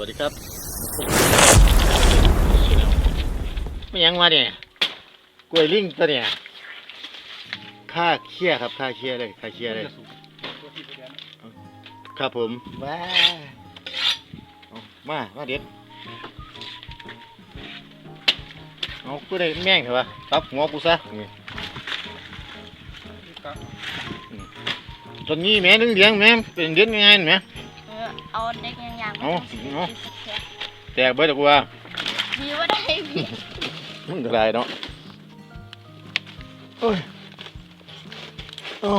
วัสดีครับไม่ยังมาเนี่ยกล้วยลิงตัวเนี่ยค่าเคี่ยครับค่าเคี่ยเลยค่าเคี่ยเลยครับผมว้าเอามามาเด็ดเอากูได้แม่งเหรอวะตับหัวกูซะนี่ตอนนี้แม่นึงเลี้ยงแม่เป็นเด็ดยังไงแม่ เออเอาเด็กยังยังเอาเอา แตกเบิดแล้วกูว่าดีว่าได้พี่มึงก็ได้เนาะโอ้ยโอ้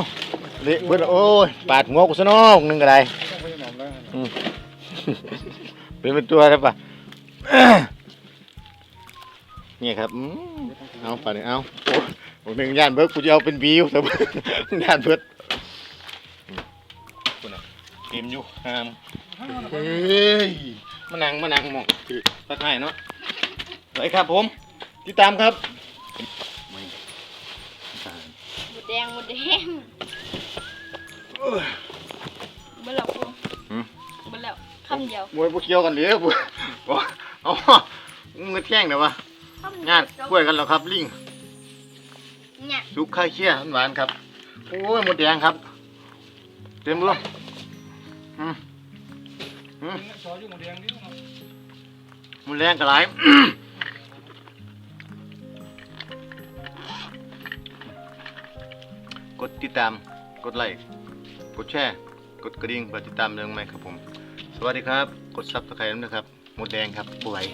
เละเบิดแล้วโอ้ยปาดหัวกูซะเน้องนึงก็ได้อืมเป็นเป็นตัวใช่ปะเนี่ยครับอืมเอาป่านนี้เอาโอ้โหหนึ่งย่านเบิร์กกูจะเอาเป็นบิวแต่ว่าย่านเบิร์กอืมคุณน่ะ เกมอยู่ห้ามเฮ้ยมานั่งมานั่งหมองคือตักให้เนาะไปครับผม ติดตามครับไม่ตามหมดแดงหมดแดงเอ้ยเบิ่แล้วกูหืมเบิ่แล้วคำเดียวมวยพวกเกี่ยวกันเดี๋ยวบ่บ่เอามึงแท่งเดี๋ยววะคำเดียวงานกล้วยกันแล้วครับลิงเนี่ยซุปข้าวเคี่ยวหวานๆครับ โอ้ยหมดแดงครับ เต็มเลย อืมอืมซออยู่หมดแดงดิหมดแรงกระไรกดติดตาม กดไลค์ กดแชร์ กดกระดิ่งเพื่อติดตามเรื่องใหม่ครับผม สวัสดีครับ กดซับสไครต์นะครับ หมดแดงครับป่วย